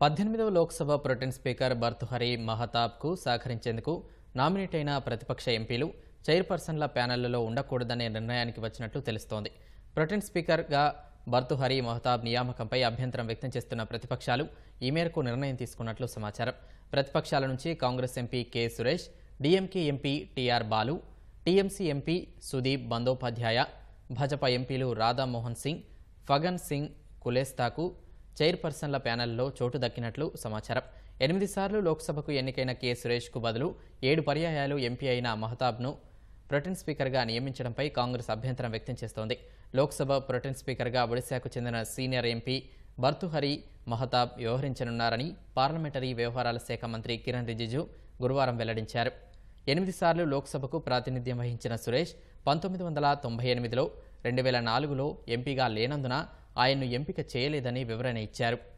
పద్దెనిమిదవ Lok Sabha protem speaker Bhartruhari మహతాబ్కు సహకరించేందుకు నామినేట్ అయిన ప్రతిపక్ష ఎంపీలు చైర్పర్సన్ల ప్యానెళ్ళలో ఉండకూడదనే నిర్ణయానికి వచ్చినట్లు తెలుస్తోంది. ప్రొటెన్ స్పీకర్గా భర్తుహరి మహతాబ్ నియామకంపై అభ్యంతరం వ్యక్తం చేస్తున్న ప్రతిపక్షాలు ఈ మేరకు నిర్ణయం తీసుకున్నట్లు సమాచారం. ప్రతిపక్షాల నుంచి Congress MP K Suresh DMK MP TR Balu TMC MP Sudip Bandyopadhyay Bhajapa ఎంపీలు రాధామోహన్ సింగ్ ఫగన్ సింగ్ కులేస్తాకు చైర్పర్సన్ల ప్యానెల్లో చోటు దక్కినట్లు సమాచారం. ఎనిమిది సార్లు లోక్సభకు ఎన్నికైన కె. సురేష్కు బదులు ఏడు పర్యాయాలు ఎంపీ అయిన మహతాబ్ను ప్రొటెన్ స్పీకర్గా నియమించడంపై కాంగ్రెస్ అభ్యంతరం వ్యక్తం చేస్తోంది. లోక్సభ ప్రొటెన్ స్పీకర్గా ఒడిశాకు చెందిన సీనియర్ ఎంపీ భర్తుహరి మహతాబ్ వ్యవహరించనున్నారని పార్లమెంటరీ వ్యవహారాల శాఖ మంత్రి కిరణ్ రిజిజు గురువారం వెల్లడించారు. ఎనిమిది సార్లు లోక్సభకు ప్రాతినిధ్యం వహించిన సురేష్ పంతొమ్మిది వందల తొంభై ఎనిమిదిలో రెండు వేల నాలుగులో ఎంపీగా లేనందున ఆయన్ను ఎంపిక చేయలేదని వివరణ ఇచ్చారు.